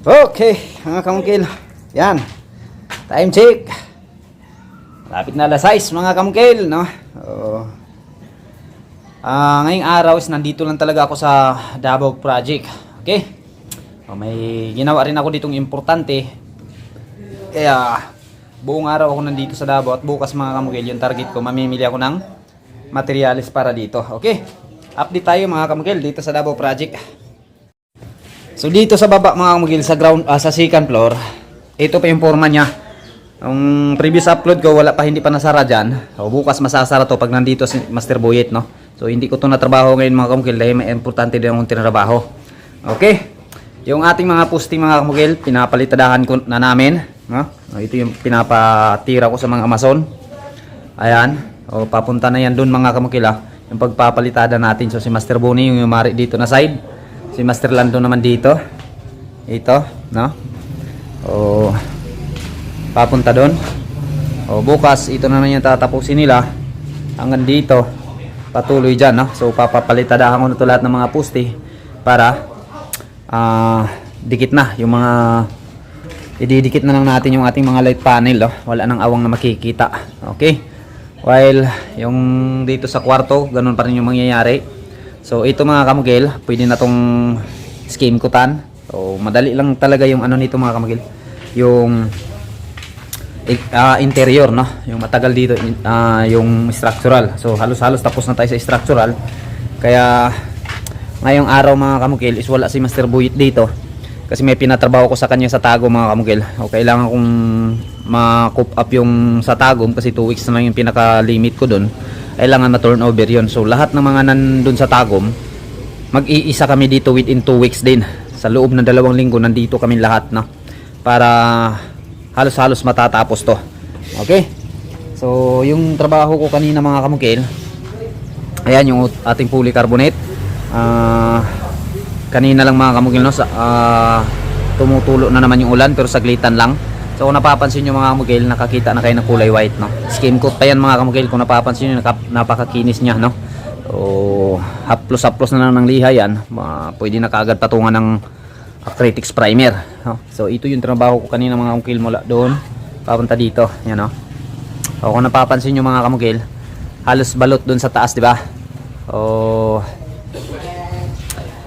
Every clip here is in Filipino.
Okay, mga kamungkil. Yan. Time check. Lapit na alas 6, mga kamungkil, no? Oo. Ah, ngayong araw is nandito lang talaga ako sa Davao Project. Okay? O, may ginawa rin ako ditong importante. Kaya buong araw ako nandito sa Davao at bukas mga kamungkil, yung target ko, mamimili ako ng materials para dito. Okay? Update tayo mga kamungkil dito sa Davao Project. So dito sa baba mga kamugil sa ground ah, sa second floor, ito pa yung forma niya. Ang previous upload ko wala pa hindi pa nasara diyan. So bukas masasara to pag nandito si Master Boyet no. So hindi ko to natrabaho ngayon mga kamugil dahil may importante din akong tinrabaho. Okay? Yung ating mga posting mga kamugil, pinapalitadahan ko na namin, no? Ito yung pinapatira ko sa mga Amazon. Ayan. O papunta na yan doon mga kamukil ah. Yung pagpapalitada natin. So si Master Bonnie yung yumari dito na side. Si Master Lando naman dito. Ito, no? O papunta doon. O bukas ito na naman yung tatapusin nila hanggang dito. Patuloy diyan, no? So papapalitadahan ko na to lahat ng mga poste para ah dikit na yung mga ididikit na lang natin yung ating mga light panel, oh. Wala nang awang na makikita. Okay? While yung dito sa kwarto, ganun pa rin yung mangyayari. So ito mga kamugil, pwede na tong scheme kutan. So madali lang talaga yung ano nito mga kamugil. Yung ah, interior no, yung matagal dito ah, yung structural. So halos-halos tapos na tayo sa structural. Kaya ngayong araw mga kamugil is wala si Master Buyit dito. Kasi may pinatrabaho ko sa kanya sa Tago mga kamugil. O kailangan kong ma-coop up yung sa Tagum kasi 2 weeks na lang yung pinaka-limit ko doon. Kailangan ma-turn over yun. So lahat ng mga nandun sa Tagum, mag-iisa kami dito within 2 weeks din. Sa loob ng dalawang linggo nandito kami lahat no. Para halos-halos matatapos to. Okay? So yung trabaho ko kanina mga kamugil, ayan yung ating polycarbonate. Ah kanina lang mga kamugil no sa ah, tumutulo na naman yung ulan pero saglitan lang so kung napapansin nyo mga kamugil nakakita na kayo ng kulay white no? Skim coat pa yan mga kamugil. Kung napapansin nyo napakakinis nya no? So haplos haplos na lang ng liha yan. Pwede na kaagad patungan ng acrylics primer no? so ito yung trabaho ko kanina mga kamugil mula doon papunta dito yan no? O kung napapansin nyo mga kamugil halos balot doon sa taas di ba? O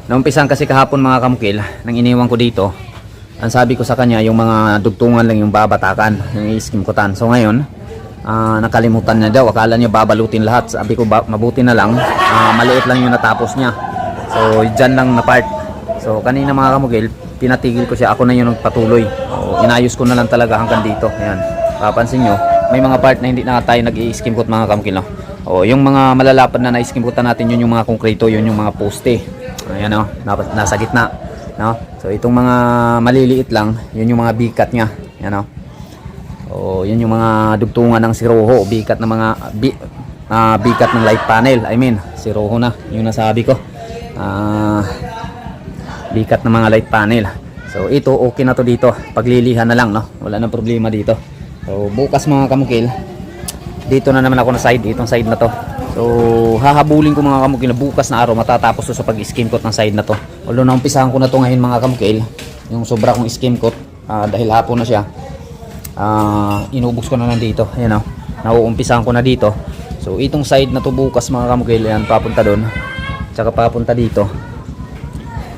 Naumpisan kasi kahapon mga kamukil, nang iniwan ko dito, ang sabi ko sa kanya, yung mga dugtungan lang yung babatakan, yung iskim kutan. So ngayon, ah, nakalimutan niya daw, akala niya babalutin lahat. Sabi ko, mabuti na lang, ah, maliit lang yung natapos niya. So dyan lang na part. So kanina mga kamukil, pinatigil ko siya, ako na yung nagpatuloy. O, inayos ko na lang talaga hanggang dito. Ayan, papansin nyo, may mga part na hindi na tayo nag-i-skim coat mga kamukil. No? O, yung mga malalapad na na-skim coatan natin, yun yung mga konkreto, yun yung mga poste. Ayan o, nap- nasa gitna. No? So itong mga maliliit lang, yun yung mga bikat niya. Ayan o. O yun yung mga dugtungan ng siroho, bikat ng mga bi, ah, bikat ng light panel. I mean, siroho na, yung nasabi ko. Ah, bikat ng mga light panel. So ito okay na to dito. Paglilihan na lang, no. Wala nang problema dito. So bukas mga kamukil, dito na naman ako na side, itong side na to. So, hahabulin ko mga kamukil na bukas na araw matatapos to sa pag-skim coat ng side na to. Although naumpisahan ko na to ngayon mga kamukil, yung sobra kong skim coat ah, dahil hapon na siya. Ah, inubos ko na lang dito. Ayan oh. Nauumpisahan ko na dito. So, itong side na to bukas mga kamukil, yan papunta doon. Tsaka papunta dito.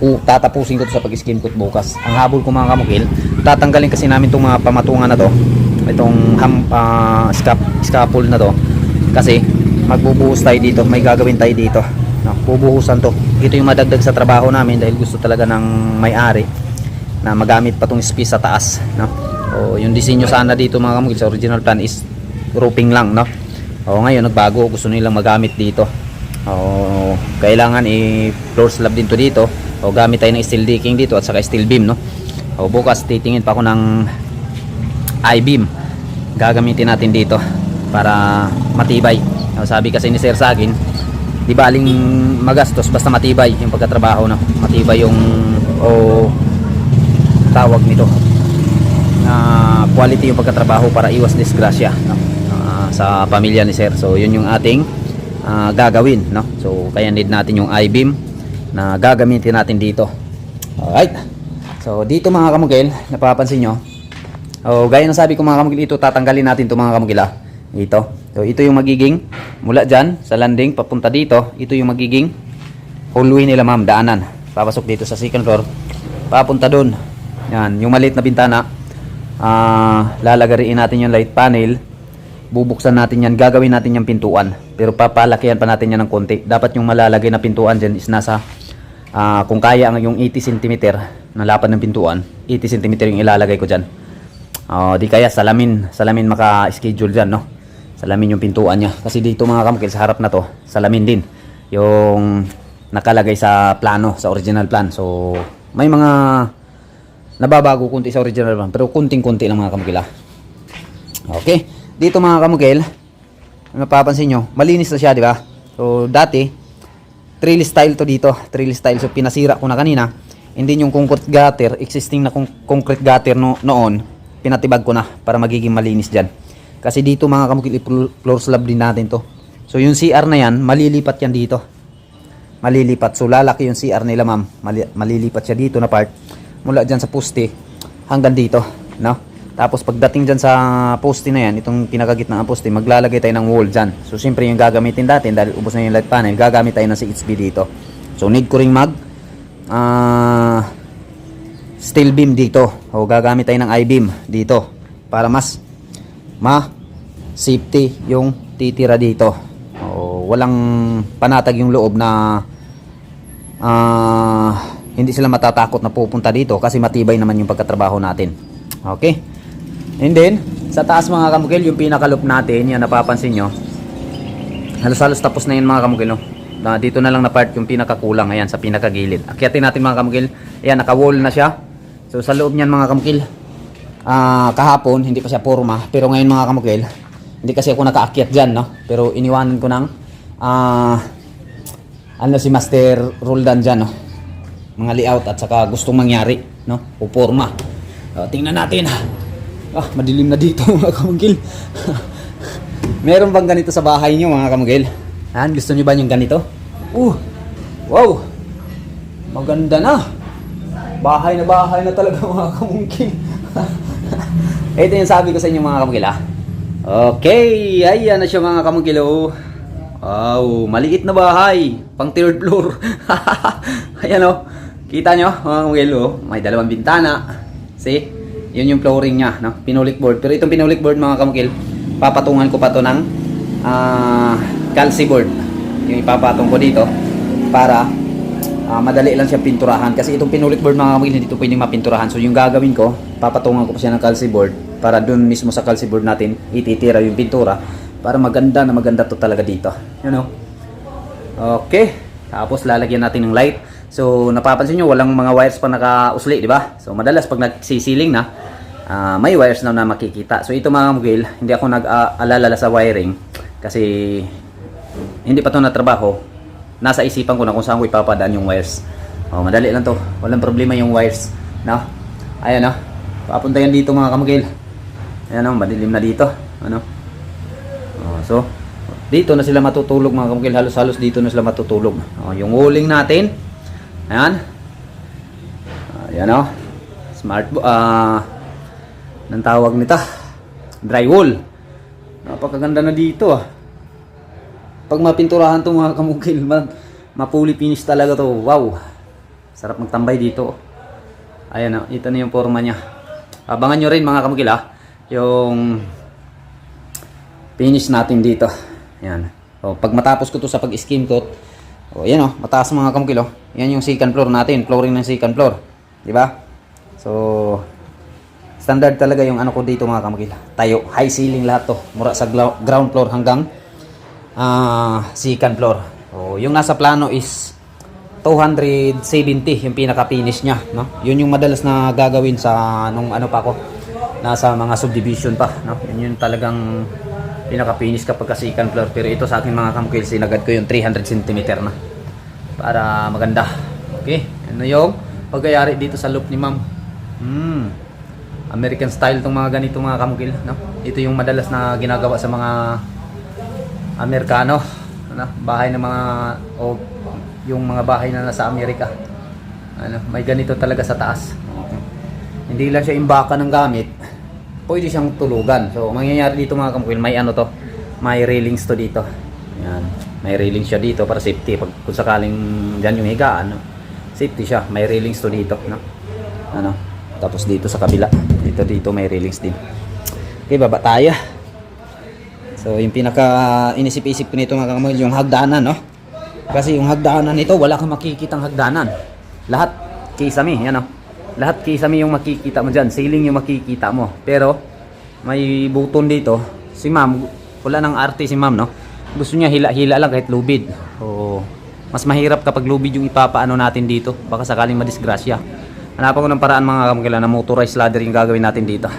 U tatapusin ko to sa pag-skim coat bukas. Ang habol ko mga kamukil, tatanggalin kasi namin itong mga pamatungan na to. Itong ham, ah, scap, scapule na to. Kasi magbubuhos tayo dito, may gagawin tayo dito. No, bubuhusan to. Ito yung madagdag sa trabaho namin dahil gusto talaga ng may-ari na magamit pa tong space sa taas, no. O yung disenyo sana dito mga kamukil sa original plan is roofing lang, no. O ngayon nagbago, gusto nilang magamit dito. O kailangan i-floor slab din to dito. O gamit tayo ng steel decking dito at saka steel beam, no. O bukas titingin pa ako ng I-beam gagamitin natin dito para matibay o, sabi kasi ni Sir sa akin di baling magastos basta matibay yung pagkatrabaho no? matibay yung o tawag nito na quality yung pagkatrabaho para iwas disgrasya no? Ah, sa pamilya ni Sir so yun yung ating ah, gagawin no? so kaya need natin yung I-beam na gagamitin natin dito alright So, dito mga kamukil, napapansin nyo. Oh, gaya ng sabi ko mga kamukil, ito tatanggalin natin to mga kamukil ah. Ito. So, ito yung magiging mula dyan sa landing papunta dito. Ito yung magiging hallway nila ma'am, daanan. Papasok dito sa second floor. Papunta doon. Yan, yung maliit na bintana. Ah, lalagariin natin yung light panel. Bubuksan natin yan, gagawin natin yung pintuan. Pero papalakihan pa natin yan ng konti. Dapat yung malalagay na pintuan dyan is nasa Ah, kung kaya ang yung 80 cm na lapad ng pintuan, 80 cm yung ilalagay ko diyan. Ah, di kaya salamin, salamin maka-schedule diyan, no? Salamin yung pintuan niya. Kasi dito mga kamukil sa harap na to, salamin din. Yung nakalagay sa plano, sa original plan. So, may mga nababago kunti sa original plan, pero kunting-kunti lang mga kamukil. ah. Okay. Dito mga kamukil, kung napapansin nyo, malinis na siya, di ba? So, dati, Trill style to dito. Trill style. So, pinasira ko na kanina. Hindi yung concrete gutter, existing na con- concrete gutter no, noon, pinatibag ko na para magiging malinis dyan. Kasi dito mga kamukil, floor slab din natin to. So, yung CR na yan, malilipat yan dito. Malilipat. So, lalaki yung CR nila, ma'am. Mali- malilipat siya dito na part. Mula dyan sa poste hanggang dito. No? Tapos pagdating dyan sa poste na yan, itong pinakagitna ng poste, maglalagay tayo ng wall dyan. So siyempre yung gagamitin natin, dahil ubos na yung light panel, gagamit tayo ng 6B dito. So need ko ring mag ah, steel beam dito. O gagamit tayo ng I-beam dito. Para mas ma safety yung titira dito. O walang panatag yung loob na ah, hindi sila matatakot na pupunta dito kasi matibay naman yung pagkatrabaho natin. Okay? And then, sa taas mga kamukil, yung pinakaloop natin, yan napapansin nyo. Halos-halos tapos na yun mga kamukil. No? Na, dito na lang na part yung pinakakulang, ayan, sa pinakagilid. Akyatin natin mga kamukil. Ayan, naka-wall na siya. So, sa loob niyan mga kamukil, ah, kahapon, hindi pa siya porma. Pero ngayon mga kamukil, hindi kasi ako nakaakyat dyan, no? Pero iniwanan ko ng, ah, ano si Master Roldan dyan, no? Mga layout at saka gustong mangyari, no? O porma. O, tingnan natin. Ah, madilim na dito mga kamugil. Meron bang ganito sa bahay niyo mga kamugil? Han, gusto niyo ba yung ganito? Uh, wow! Maganda na. Bahay na bahay na talaga mga kamugil. Ito yung sabi ko sa inyo mga kamugil ah. Okay, ayan na siya mga kamugil oh. Wow, maliit na bahay. Pang third floor. ayan oh. Kita nyo mga kamugil oh. May dalawang bintana. See? Yun yung flooring niya, no? Pinulik board. Pero itong pinulik board mga kamukil, papatungan ko pa to ng ah calci board. Yung ipapatong ko dito para ah, madali lang siya pinturahan. Kasi itong pinulik board mga kamukil, hindi ito pwedeng mapinturahan. So yung gagawin ko, papatungan ko pa siya ng calci board para dun mismo sa calci board natin ititira yung pintura para maganda na maganda to talaga dito. You know? Okay. Tapos lalagyan natin ng light. So napapansin nyo walang mga wires pa nakausli, di ba? So madalas pag nagsisiling na, ah, may wires na na makikita. So ito mga mugil, hindi ako nag-alala sa wiring kasi hindi pa to na trabaho. Nasa isipan ko na kung saan ko ipapadaan yung wires. Oh, madali lang to. Walang problema yung wires. No? Ayan no. Papunta yan dito mga kamugil. Ayan no, madilim na dito. Ano? Oh, so, dito na sila matutulog mga kamukil. Halos-halos dito na sila matutulog. Oh, yung walling natin. Ayan. Ayan o. Smart ah nang tawag nito. Drywall. Napakaganda na dito ah. Pag mapinturahan to mga kamukil, ma mapuli finish talaga to. Wow. Sarap magtambay dito. Ayan o. Ito na yung forma niya. Abangan nyo rin mga kamukil ah. Yung finish natin dito. Yan. So, pag matapos ko to sa pag-skim coat, oh, yan oh, mataas mga kamukil oh. Yan yung second floor natin, flooring ng second floor. Di ba? So, standard talaga yung ano ko dito mga kamukil. Tayo, high ceiling lahat to. Mura sa ground floor hanggang ah second floor. Oh, yung nasa plano is 270 yung pinaka-finish niya, no? Yun yung madalas na gagawin sa nung ano pa ako nasa mga subdivision pa, no? Yun yung talagang pinaka-finish kapag ka second floor. Pero ito sa akin mga kamukil, sinagad ko yung 300 cm na para maganda. Okay? Ano yung pagyayari dito sa loop ni ma'am? Hmm. American style tong mga ganito mga kamukil, no? Ito yung madalas na ginagawa sa mga Amerikano, ano? Bahay ng mga o yung mga bahay na nasa Amerika. Ano, may ganito talaga sa taas. hindi lang siya imbaka ng gamit, pwede siyang tulugan. So, mangyayari dito mga kamukil, may ano to, may railings to dito. Yan. May railings siya dito para safety. Pag kung sakaling dyan yung higaan, no? safety siya. May railings to dito. No? Ano? Tapos dito sa kabila. Dito, dito may railings din. Okay, baba tayo. So, yung pinaka inisip-isip ko nito mga kamukil, yung hagdanan, no? Kasi yung hagdanan nito, wala kang makikitang hagdanan. Lahat kisame, yan o. Lahat kisame yung makikita mo dyan. Ceiling yung makikita mo. Pero, may buton dito. Si ma'am, wala nang arte si ma'am, no? Gusto niya hila-hila lang kahit lubid. O, mas mahirap kapag lubid yung ipapaano natin dito. Baka sakaling madisgrasya. Hanapan ko ng paraan mga kamukila na motorized ladder yung gagawin natin dito.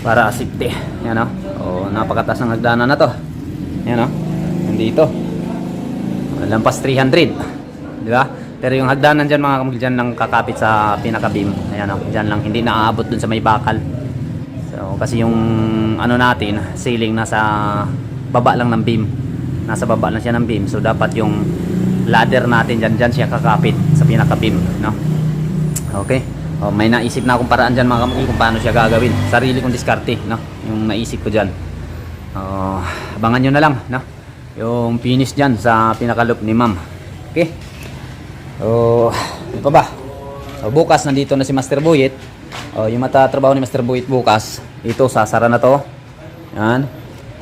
Para safety. Yan o. O, napakataas ng hagdanan na to. Yan o. Nandito. Lampas 300. Di ba? Pero yung hagdanan dyan mga kamukil dyan lang kakapit sa pinaka-beam. Ayan o. Dyan lang. Hindi naaabot dun sa may bakal. So, kasi yung ano natin, ceiling nasa baba lang ng beam. Nasa baba lang siya ng beam. So, dapat yung ladder natin dyan, dyan siya kakapit sa pinaka-beam. No? Okay. O, may naisip na akong paraan dyan mga kamukil kung paano siya gagawin. Sarili kong diskarte. No? Yung naisip ko dyan. Oh, abangan nyo na lang. No? Yung finish dyan sa pinaka-loop ni ma'am. Okay. Oh, ano pa ba? So, bukas nandito na si Master Boyet. Oh, yung matatrabaho ni Master Boyet bukas, ito sasara na to. Yan.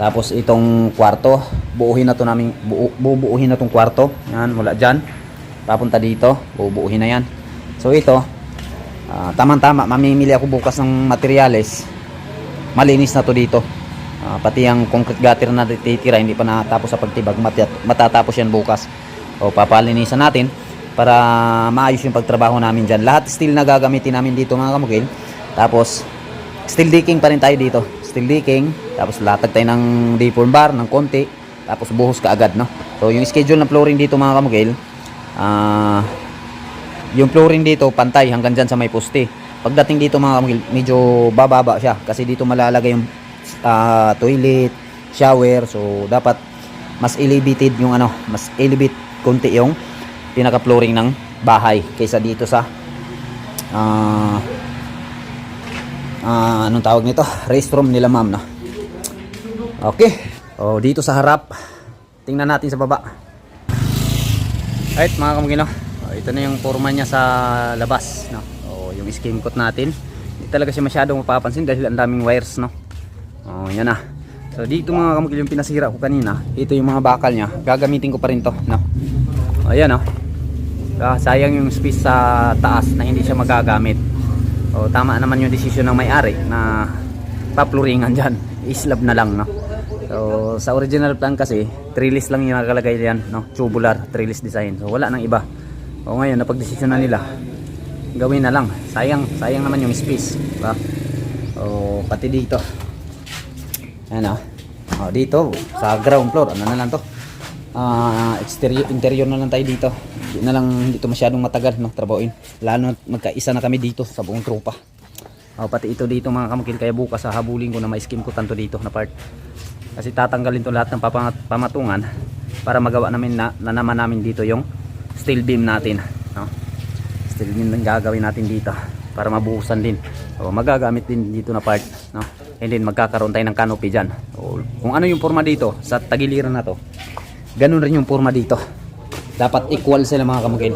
Tapos itong kwarto, buuhin na to namin, buo, bubuuhin na tong kwarto. Yan, mula diyan papunta dito, bubuuhin na yan. So ito, ah, tamang-tama, mamimili ako bukas ng materyales. Malinis na to dito. Ah, pati ang concrete gutter na titira, hindi pa natapos sa pagtibag, Matat- matatapos yan bukas. O papalinisan natin para maayos yung pagtrabaho namin dyan. Lahat steel na gagamitin namin dito mga kamukil. Tapos, steel decking pa rin tayo dito. Steel decking, tapos latag tayo ng deform bar ng konti, tapos buhos ka agad, no? So, yung schedule ng flooring dito mga kamukil, ah, yung flooring dito pantay hanggang dyan sa may poste. Pagdating dito mga kamukil, medyo bababa siya kasi dito malalagay yung ah, toilet, shower. So, dapat mas elevated yung ano, mas elevate konti yung pinaka-flooring ng bahay kaysa dito sa ah ah, anong tawag nito? Restroom nila ma'am no. Okay. Oh, dito sa harap. Tingnan natin sa baba. Alright mga kamagino. Oh, ito na yung forma niya sa labas no. Oh, skim coat natin. Hindi talaga siya masyadong mapapansin dahil ang daming wires no. Oh, yan na. So dito mga kamagino yung pinasira ko kanina. Ito yung mga bakal niya. Gagamitin ko pa rin to no. Oh, ayan oh. Ah, sayang yung space sa taas na hindi siya magagamit. O tama naman yung desisyon ng may-ari na papluringan diyan. Islab na lang, no. So sa original plan kasi, trellis lang yung nakalagay diyan, no. Tubular trellis design. So wala nang iba. O ngayon napagdesisyon na nila. Gawin na lang. Sayang, sayang naman yung space, ba? O pati dito. Ayan oh. O, dito sa ground floor, ano na lang to? Ah, exterior interior na lang tayo dito. Hindi na lang dito masyadong matagal no trabahoin. Lalo magkaisa na kami dito sa buong tropa. Oh, pati ito dito mga kamukil kaya bukas hahabulin ko na may skim ko tanto dito na part. Kasi tatanggalin to lahat ng pamatungan para magawa namin na, na naman namin dito yung steel beam natin? Steel beam ang gagawin natin dito para mabuhusan din. O magagamit din dito na part, no? And then magkakaroon tayo ng canopy diyan. O, kung ano yung forma dito sa tagiliran na to, ganun rin yung forma dito dapat equal sila mga kamagil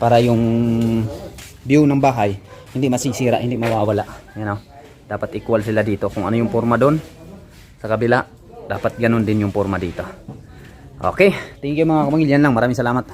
para yung view ng bahay hindi masisira hindi mawawala you know? dapat equal sila dito kung ano yung forma doon sa kabila dapat ganun din yung forma dito okay thank you mga kamagil yan lang maraming salamat